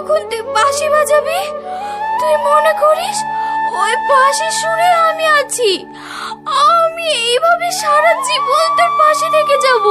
কখন তুই বাঁশি বাজাবি? তুই মনে করিস ওই বাঁশি শুনে আমি আছি? আমি এইভাবে সারা জীবন তোর পাশে থেকে যাব।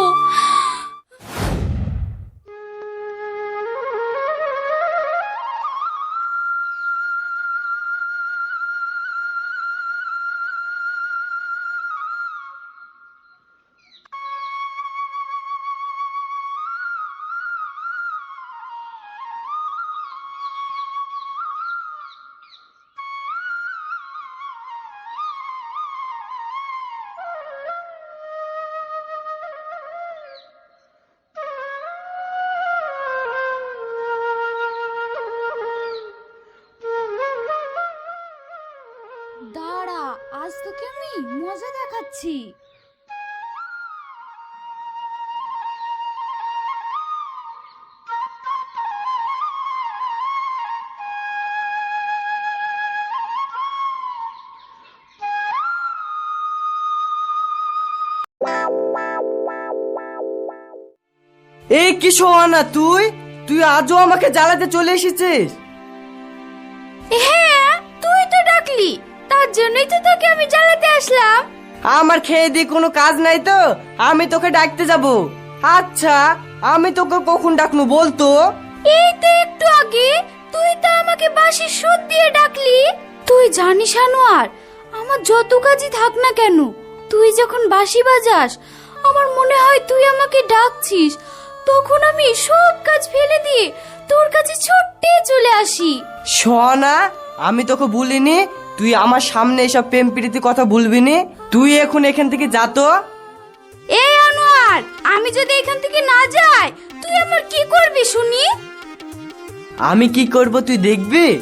দেখাচ্ছি এই কি সোহানা তুই? তুই আজও আমাকে জ্বালাতে চলে এসেছিস? আমার খেয়ে দিয়ে কোনো কাজ নাই তো আমি তোকে ডাকতে যাব। আচ্ছা আমি তোকে কখন ডাকনু বলতো? এই তো একটু আগে তুই তো আমাকে বাসি সুদ দিয়ে ডাকলি। তুই জানিস আনোয়ার আমার যত কাজই থাক না কেন তুই যখন বাঁশি বাজাস আমার মনে হয় তুই আমাকে ডাকছিস। তখন আমি সব কাজ ফেলে দিয়ে তোর কাছে ছুট্টে চলে আসি। সোহানা আমি তোকে বলিনি তুই আমার সামনে এসব প্রেম প্রীতি কথা বলবি নি? তুই এখন এখান থেকে যা তো। এই আনোয়ার আমি যদি এখান থেকে না যাই তুই আমার কি করবি শুনি? আমি কি করব তুই দেখবি?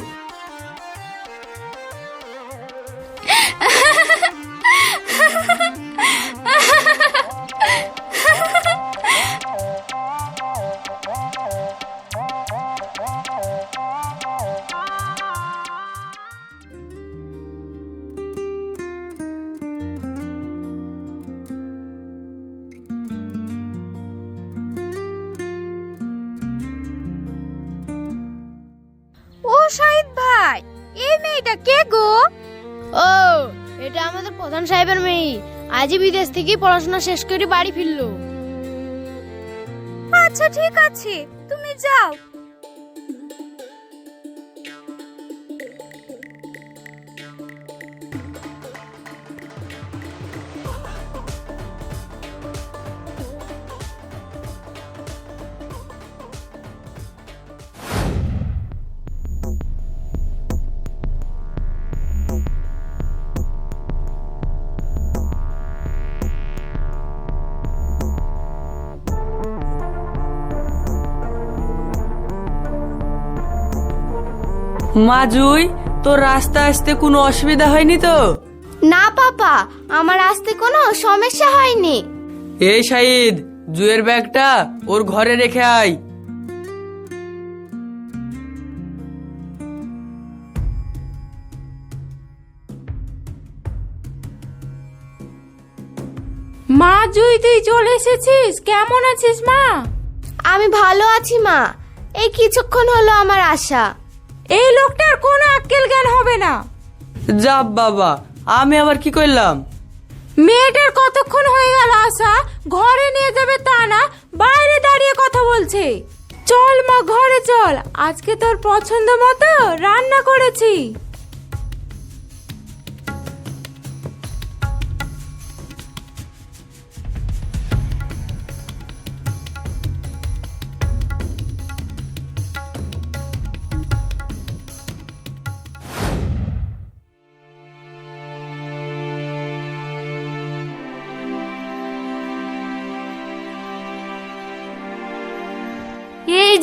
আজই বিদেশ থেকে পড়াশোনা শেষ করে বাড়ি ফিরলো। আচ্ছা ঠিক আছে। তুমি যাও। মাজুই তোর রাস্তা আসতে কোনো অসুবিধা হয়নি তো? না পাপা আমার আসতে কোনো সমস্যা হয়নি। এই শাহিদ জুয়ের ব্যাগটা ওর ঘরে রেখে আয়। মা জুই তুই চলে এসেছিস? কেমন আছিস মা? আমি ভালো আছি মা। এই কিছুক্ষণ হলো আমার আশা। এই লোকটার কোনো আক্কেল জ্ঞান হবে না। যা বাবা আমি আবার কি করলাম? মেয়েটার কতক্ষণ হয়ে গেল আশা? ঘরে নিয়ে যাবে তা না বাইরে দাঁড়িয়ে কথা বলছে। চল মা ঘরে চল। আজকে তোর পছন্দ মতো রান্না করেছি।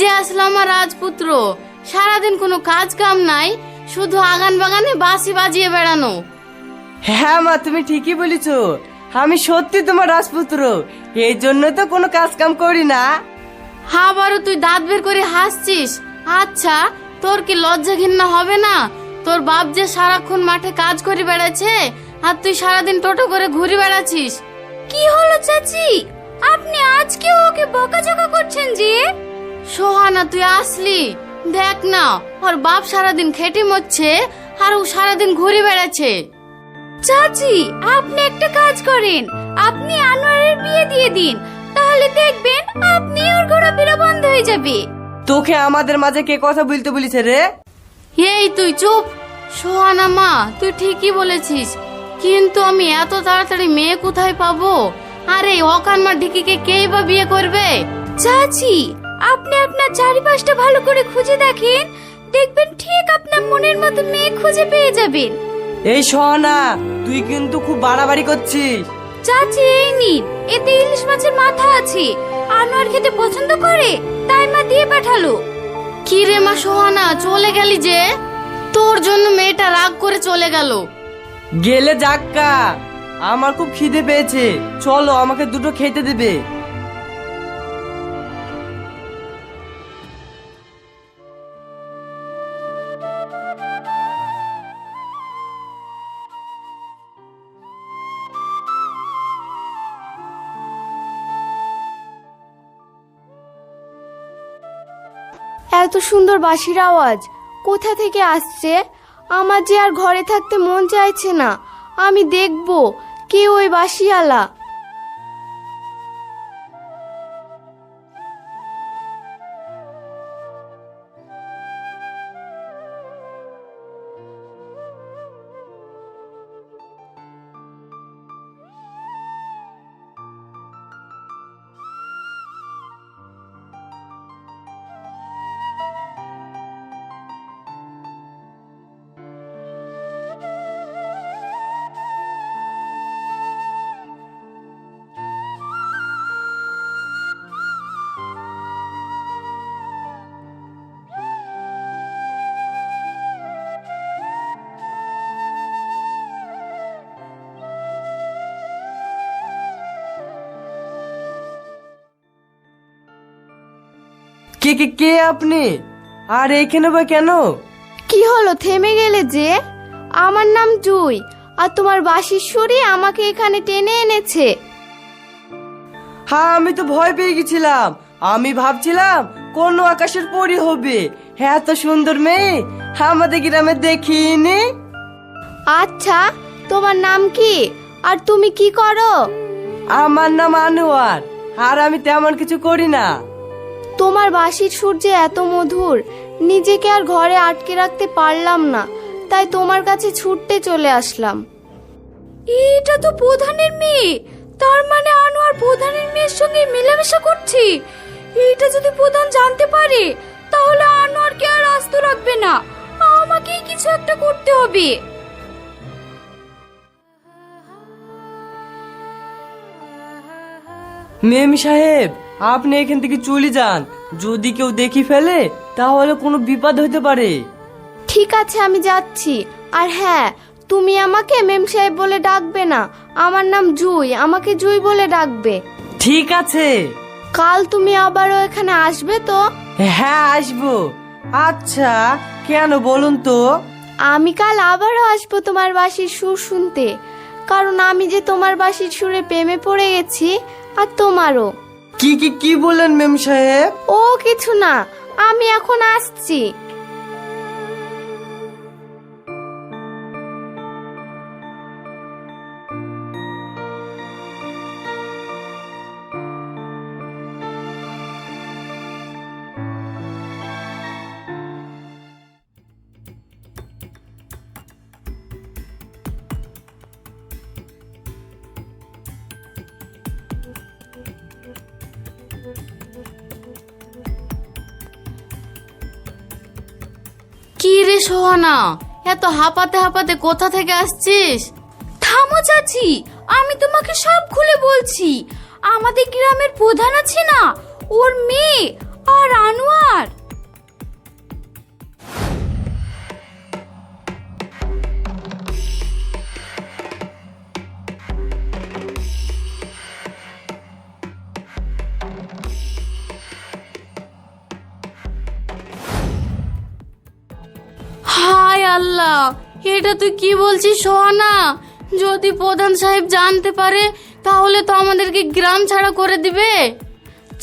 যে আসলো আমার রাজপুত্র। সারাদিন কোনো কাজ কাম নাই শুধু আগান বাগানে বাঁশি বাজিয়ে বেড়ানো। হ্যাঁ মা তুমি ঠিকই বলেছ। আমি সত্যি তোমার রাজপুত্র এই জন্য তো কোনো কাজ কাম করি না। আবারও তুই দাঁত বের করে হাসছিস। আচ্ছা তোর কি লজ্জা ঘৃণা হবে না? তোর বাপ যে সারাক্ষণ মাঠে কাজ করে বেড়াচ্ছে আর তুই সারাদিন টোটো করে ঘুরে বেড়াচ্ছিস। কি হলো চাচি? আপনি আজকে ওকে বকাঝকা করছেন যে? সোহানা তুই আসলি? দেখ না ওর বাপ সারাদিন খেটে মরছে আর ও সারাদিন ঘুরে বেড়াচ্ছে। চাচি আপনি একটা কাজ করেন। আপনি আনোয়ারের বিয়ে দিয়ে দিন। তাহলে দেখবেন আপনি ওর ঘোরাফেরা বন্ধ হয়ে যাবে। তোকে আমাদের মাঝে কে কথা বলতে বলিছে রে? এই তুই চুপ। সোহানা মা তুই ঠিকই বলেছিস। কিন্তু আমি এত তাড়াতাড়ি মেয়ে কোথায় পাবো? আরে অকানমা ঢিকিকে কেই বা বিয়ে করবে? চাচি আপনি আপনার চারিপাশটা ভালো করে খুঁজে দেখেন দেখবেন ঠিক আপনার মনের মতো মেয়ে খুঁজে পেয়ে যাবেন। এই সোহানা তুই কিন্তু খুব বাড়াবাড়ি করছিস। চাচি এই নিন এতে ইলিশ মাছের মাথা আছে। আনোয়ার খেতে পছন্দ করে তাই মা দিয়ে পাঠালো। কি রে মা সোহানা চলে গেলি যে? তোর জন্য মেয়েটা রাগ করে চলে গেল। গেলে যাক্কা। আমার খুব খিদে পেয়েছে। চলো আমাকে দুটো খেতে দেবে। এত সুন্দর বাঁশির আওয়াজ। কোথা থেকে আসছে? আমার যে আর ঘরে থাকতে মন চাইছে না। আমি দেখব কে ওই বাঁশিয়ালা কে কে কে আপনি? আর এখানে বা কেন? কি হলো থেমে গেলে যে? আমার নাম জুই আর তোমার বাঁশির সুরই আমাকে এখানে টেনে এনেছে। হ্যাঁ আমি তো ভয় পেয়ে গেছিলাম। আমি ভাবছিলাম কোন আকাশের পরি হবে। হ্যাঁ এত সুন্দর মেয়ে। আমাদের গ্রামে দেখিনি। আচ্ছা তোমার নাম কি? আর তুমি কি করো? আমার নাম আনোয়ার। আর আমি তেমন কিছু করি না। তোমার বাঁশির সুর যে এত মধুর নিজেকে আর ঘরে আটকে রাখতে পারলাম না তাই তোমার কাছে ছুটতে চলে আসলাম। এটা তো প্রধানের মেয়ে তার মানে আনোয়ার প্রধানের মেয়ের সঙ্গে মেলামেশা করছে। এটা যদি প্রধান জানতে পারে তাহলে আনোয়ারকে আর আস্ত রাখবে না আমাকেই কিছু একটা করতে হবে। মেম সাহেব আপনি এখান থেকে চলে যান। যদি কেউ দেখি ফেলে তাহলে কোনো বিপদ হতে পারে। ঠিক আছে আমি যাচ্ছি। আর হ্যাঁ তুমি আমাকে মেম সাহেব বলে ডাকবে না। আমার নাম জুই আমাকে জুই বলে ডাকবে। ঠিক আছে। কাল তুমি আবারও এখানে আসবে তো? হ্যাঁ আসব। আচ্ছা কেন বলুন তো? আমি কাল আবারও আসব তোমার বাসির সুর শুনতে। কারণ আমি যে তোমার বাসির সুরে প্রেমে পড়ে গেছি আর তোমারও। কি কি কি বললেন মেম সাহেব? ও কিছু না। আমি এখন আসছি। রে সোহানা এত হাঁপাতে হাঁপাতে কোথা থেকে আসছিস? থামো চাচি, আমি তোমাকে সব খুলে বলছি। আমাদের গ্রামের প্রধান আছে না? ওর মেয়ে আর আনোয়ার। আল্লাহ এটা তুই কি বলছিস সোহানা? যদি প্রধান সাহেব জানতে পারে তাহলে তো আমাদেরকে গ্রাম ছাড়া করে দিবে।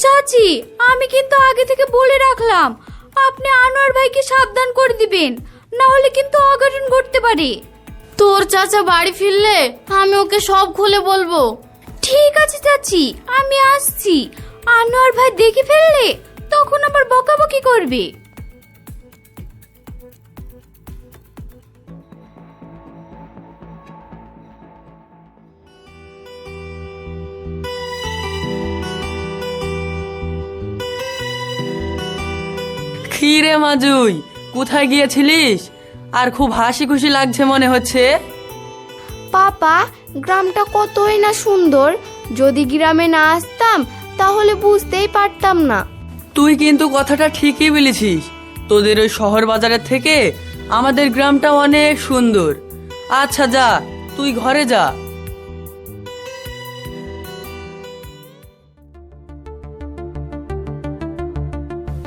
চাচি আমি কিন্তু আগে থেকে বলে রাখলাম আপনি আনোয়ার ভাইকে সাবধান করে দিবেন না হলে কিন্তু অঘটন ঘটতে পারে। তোর চাচা বাড়ি ফিরলে আমি ওকে সব খুলে বলব। ঠিক আছে চাচি আমি আসছি। আনোয়ার ভাই দেখে ফেললে তখন আবার বকাবকি করবে। কি রে মাজুই? কোথায় গিয়েছিলিস? আর খুব হাসি খুশি লাগছে মনে হচ্ছে। পাপা গ্রামটা কতই না সুন্দর। যদি গ্রামে না আসতাম তাহলে বুঝতেই পারতাম না। তুই কিন্তু কথাটা ঠিকই বলেছিস। তোদের ওই শহর বাজারের থেকে আমাদের গ্রামটা অনেক সুন্দর। আচ্ছা যা তুই ঘরে যা।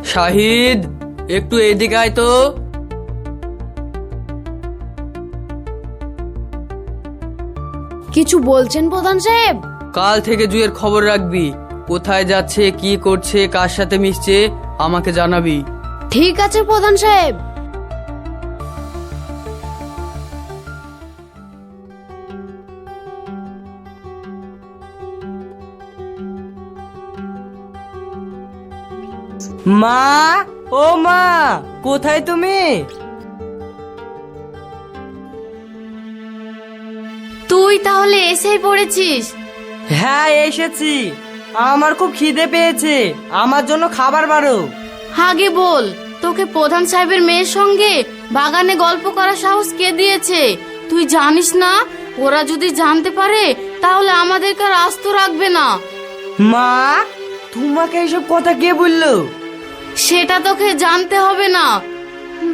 শাহিদ! একটু এদিকে আয় তো। কিছু বলছেন প্রধান সাহেব? কাল থেকে জুয়ের খবর রাখবি। কোথায় যাচ্ছে কি করছে কার সাথে মিশছে আমাকে জানাবি। ঠিক আছে প্রধান সাহেব। মা ও মা কোথায় তুমি? তুই তাহলে এসেই পড়েছিস? হ্যাঁ এসেছি। আমার খুব খিদে পেয়েছে। আমার জন্য খাবার বারো আগে বল তোকে প্রধান সাহেবের মেয়ের সঙ্গে বাগানে গল্প করার সাহস কে দিয়েছে? তুই জানিস না? ওরা যদি জানতে পারে তাহলে আমাদেরকে আর আস্ত রাখবে না। মা তোমাকে এসব কথা কে বলল? সেটা তোকে জানতে হবে না।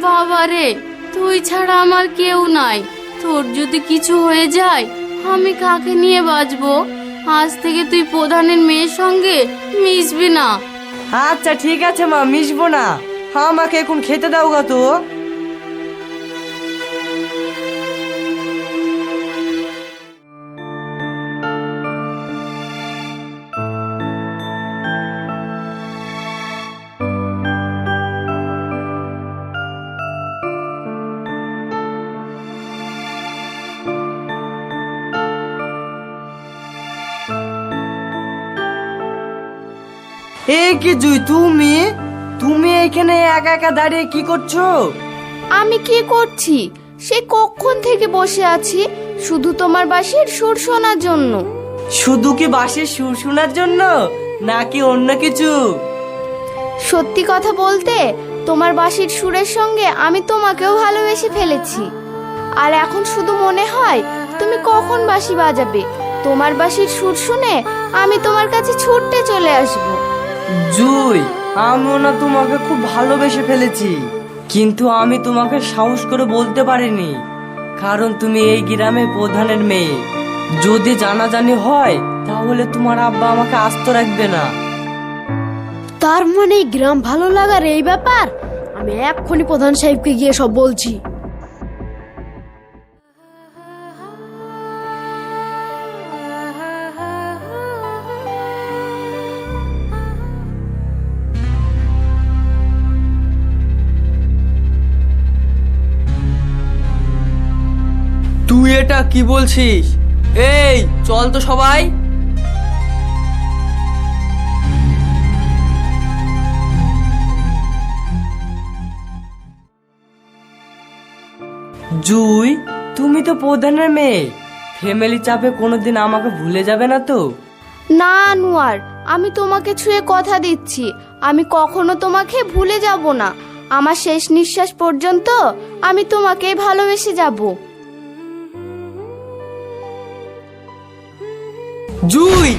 বাবা রে, তুই ছাড়া আমার কেউ নাই। তোর যদি কিছু হয়ে যায়, আমি কাকে নিয়ে বাঁচবো? আজ থেকে তুই প্রধানের মেয়ের সঙ্গে মিশবি না। আচ্ছা ঠিক আছে মা, মিশবো না। আমাকে এখন খেতে দাও গা তো। এ কি জুই তুমি? তুমি এখানে একা একা দাঁড়িয়ে কি করছ? আমি কি করছি? সে কখন থেকে বসে আছি? শুধু তোমার বাসির সুর শোনার জন্য। শুধু কি বাসের সুর শোনার জন্য নাকি অন্য কিছু? সত্যি কথা বলতে তোমার বাসির সুরের সঙ্গে আমি তোমাকেও ভালোবেসে ফেলেছি। আর এখন শুধু মনে হয় তুমি কখন বাঁশি বাজাবে? তোমার বাঁশির সুর শুনে আমি তোমার কাছে ছুটতে চলে আসব। জুই, আমিও না তোমাকে খুব ভালোবেসে ফেলেছি। কিন্তু আমি তোমাকে সাহস করে বলতে পারিনি, কারণ তুমি এই গ্রামের প্রধানের মেয়ে। যদি জানাজানি হয়, তাহলে তোমার আব্বা আমাকে আস্ত রাখবে না। তার মানে গ্রাম ভালো লাগার এই ব্যাপার? আমি এক্ষুনি প্রধান সাহেবকে গিয়ে সব বলছি। কি বলছিস? এই, চল তো সবাই। জুই, তুমি তো প্রধানের মেয়ে। ফ্যামিলি চাপে কোনোদিন আমাকে ভুলে যাবে না তো? না, আনোয়ার, আমি তোমাকে ছুঁয়ে কথা দিচ্ছি। আমি কখনো তোমাকে ভুলে যাব না। আমার শেষ নিঃশ্বাস পর্যন্ত আমি তোমাকে ভালোবেসে যাব। জুই!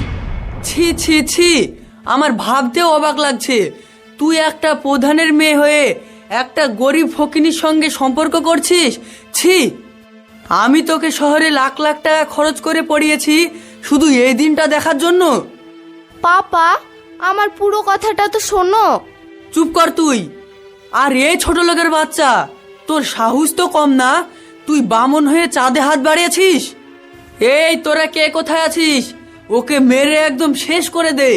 ছি ছি ছি! আমার ভাবতেও অবাক লাগছে। তুই একটা প্রধানের মেয়ে হয়ে একটা গরিব ফকিনীর সঙ্গে সম্পর্ক করছিস? ছি! আমি তোকে শহরে লাখ লাখ টাকা খরচ করে পড়িয়েছি শুধু এই দিনটা দেখার জন্য? পাপা আমার পুরো কথাটা তো শোনো। চুপ কর তুই। আর এই ছোট লোকের বাচ্চা তোর সাহস তো কম না? তুই বামন হয়ে চাঁদে হাত বাড়িয়েছিস? এই তোরা কে কোথায় আছিস? ওকে মেরে একদম শেষ করে দে।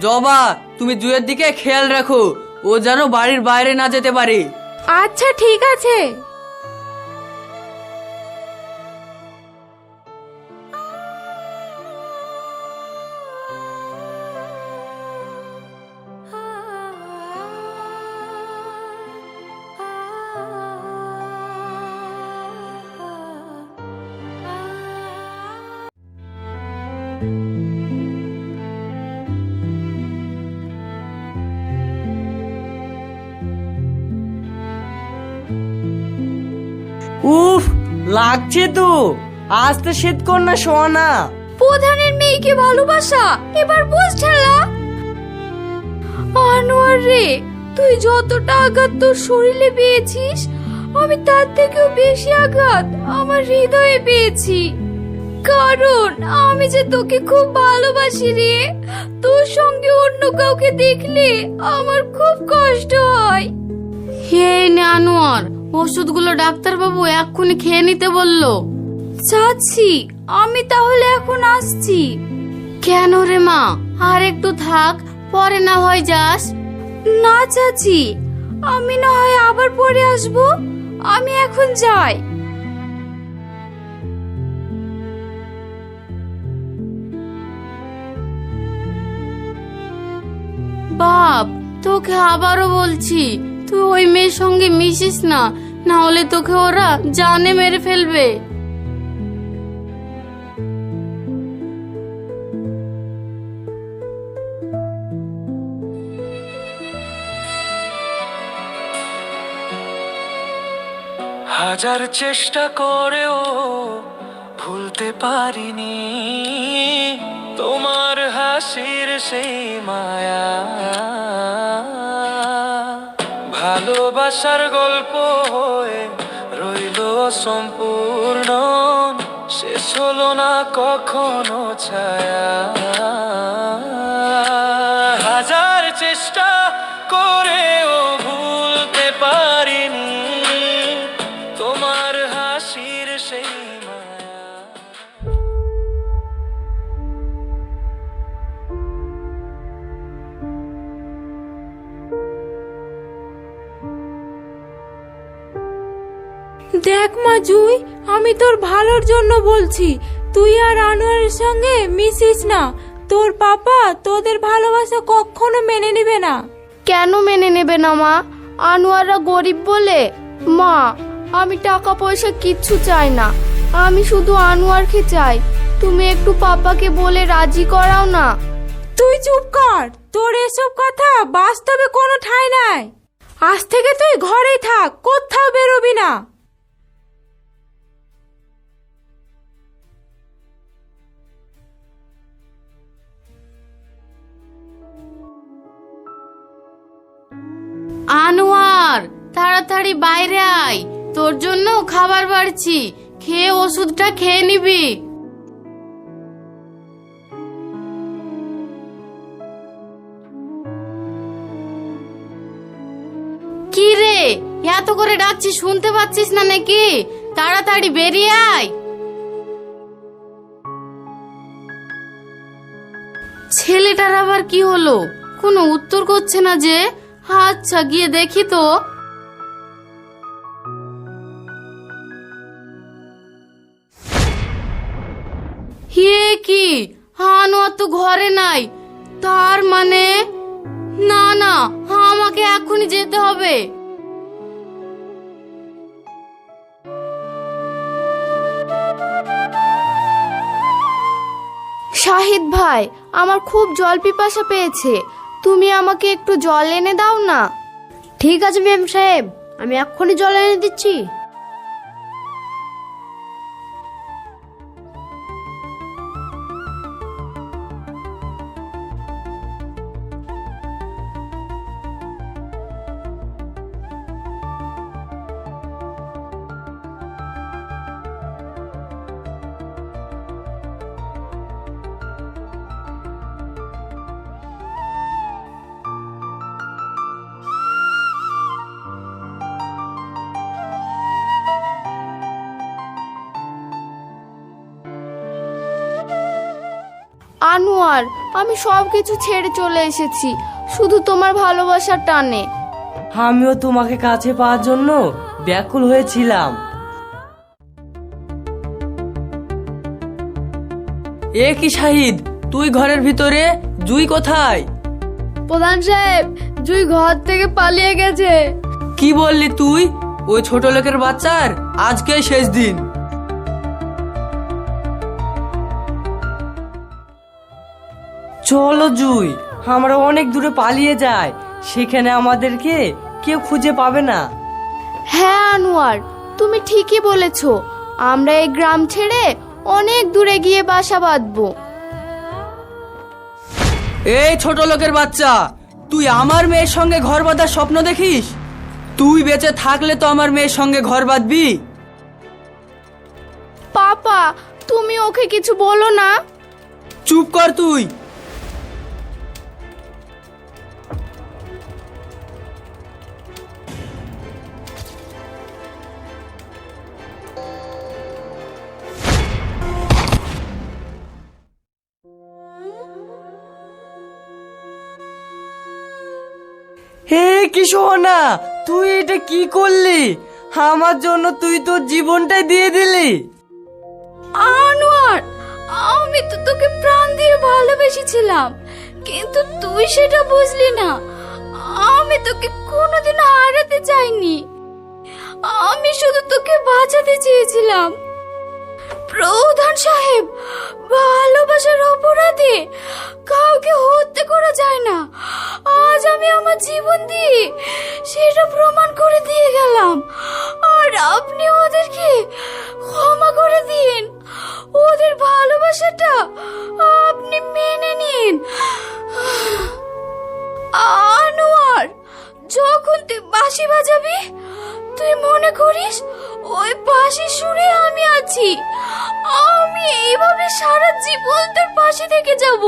জবা, তুমি জুয়ের দিকে খেয়াল রাখো। ও যেন বাড়ির বাইরে না যেতে পারে। আচ্ছা ঠিক আছে। লাগছে তো। আস্তে শীত কর না সোয়ানা প্রধানের মেয়েকে ভালোবাসা? এবার বুঝ ঠেলা আনোয়ার রে, তুই যতটা আঘাত তোর শরীরে পেয়েছিস, আমি তার থেকেও বেশি আঘাত আমার হৃদয়ে পেয়েছি। কারণ আমি যে তোকে খুব ভালোবাসি রে, তোর সঙ্গে অন্য কাউকে দেখলে আমার খুব কষ্ট হয়। হে নে আনোয়ার ওষুধগুলো ডাক্তারবাবু এক্ষুনি খেয়ে নিতে বলল। চাচ্ছি আমি তাহলে এখন আসছি। কেন রে মা? আর একটু থাক পরে না হয় যাস। না চাচি আমি না হয় আবার পরে আসব আমি এখন যাই। বাপ তোকে আবারও বলছি তুই ওই মেয়ের সঙ্গে মিশিস না না হলে তোকে ওরা জানে মেরে ফেলবে। হাজার চেষ্টা করেও ভুলতে পারিনি। তোমার হাসির সেই মায়া। ভালোবাসার গল্প হয়ে রইল সম্পূর্ণ। শেষ হলো না কখনো ছায়া। জুই আমি তোর ভালোর জন্য বলছি। তুই আর আনোয়ারের সঙ্গে মিশিস না। তোর পাপা তোদের ভালোবাসা কখনো মেনে নেবে না। কেন মেনে নেবে না মা? আনোয়াররা গরিব বলে। মা আমি টাকা পয়সা কিচ্ছু চাই না। আমি শুধু আনোয়ারকে চাই। তুমি একটু পাপাকে বলে রাজি করাও না। তুই চুপ কর। তোর এসব কথা বাস্তবে কোনো ঠাঁই নাই। আজ থেকে তুই ঘরেই থাক কোথাও বেরোবি না। আনোয়ার, তাড়াতাড়ি বাইরে আয়। তোর জন্য খাবার বাড়ছি। খেয়ে ওষুধটা খেয়ে নিবি। কি রে? এত করে ডাকছি, শুনতে পাচ্ছিস না নাকি? তাড়াতাড়ি বেরিয়ে আয়। ছেলেটার আবার কি হলো? কোনো উত্তর করছে না যে আচ্ছা গিয়ে দেখি তো। হে কি? আনোয়ার তো ঘরে নাই। তার মানে? না না, আমাকে এখনই যেতে হবে। শাহিদ ভাই, আমার খুব জল পিপাসা পেয়েছে। তুমি আমাকে একটু জল এনে দাও না। ঠিক আছে মেম সাহেব, আমি এক্ষুনি জল এনে দিচ্ছি। আমি সব কিছু ছেড়ে চলে এসেছি। শুধু তোমার ভালোবাসার টানে। আমিও তোমাকে কাছে পাওয়ার জন্য ব্যাকুল হয়েছিলাম। এ কি শাহিদ তুই ঘরের ভিতরে? জুই কোথায়? প্রধান সাহেব জুই ঘর থেকে পালিয়ে গেছে। কি বললি তুই? ওই ছোট লোকের বাচ্চার? আজকে শেষ দিন। চলো জুই আমরা অনেক দূরে পালিয়ে যাই। সেখানে আমাদেরকে কেউ খুঁজে পাবে না। হ্যাঁ আনোয়ার তুমি ঠিকই বলেছ। আমরা এই গ্রাম ছেড়ে অনেক দূরে গিয়ে বাসা বাঁধবো। এই ছোট লোকের বাচ্চা তুই আমার মেয়ের সঙ্গে ঘর বাঁধার স্বপ্ন দেখিস? তুই বেঁচে থাকলে তো আমার মেয়ের সঙ্গে ঘর বাঁধবি। পাপা তুমি ওকে কিছু বলো না। চুপ কর তুই। কি সোনা তুই এটা কি করলি? আমার জন্য তুই তোর জীবনটাই দিয়ে দিলি। আনোয়ার, আমি তো তোকে প্রাণ দিয়ে ভালোবেসেছিলাম, কিন্তু তুই সেটা বুঝলি না। আমি তোকে কোনোদিন হারাতে চাইনি। আমি শুধু তোকে বাঁচাতে চেয়েছিলাম। প্রধান সাহেব, ভালোবাসার অপরাধে কাউকে হত্যা করা যায় না। আমি আমার জীবন দিয়ে সেটা প্রমাণ করে দিয়ে গেলাম। আর আপনি ওদেরকে ক্ষমা করে দিন। ওদের ভালোবাসাটা আপনি মেনে নিন। আনোয়ার, যখন তুই বাঁশি বাজাবি, তুই মনে করিস ওই বাঁশির সুরে আমি আছি। আমি এইভাবে সারা জীবন তোর পাশে থেকে যাব।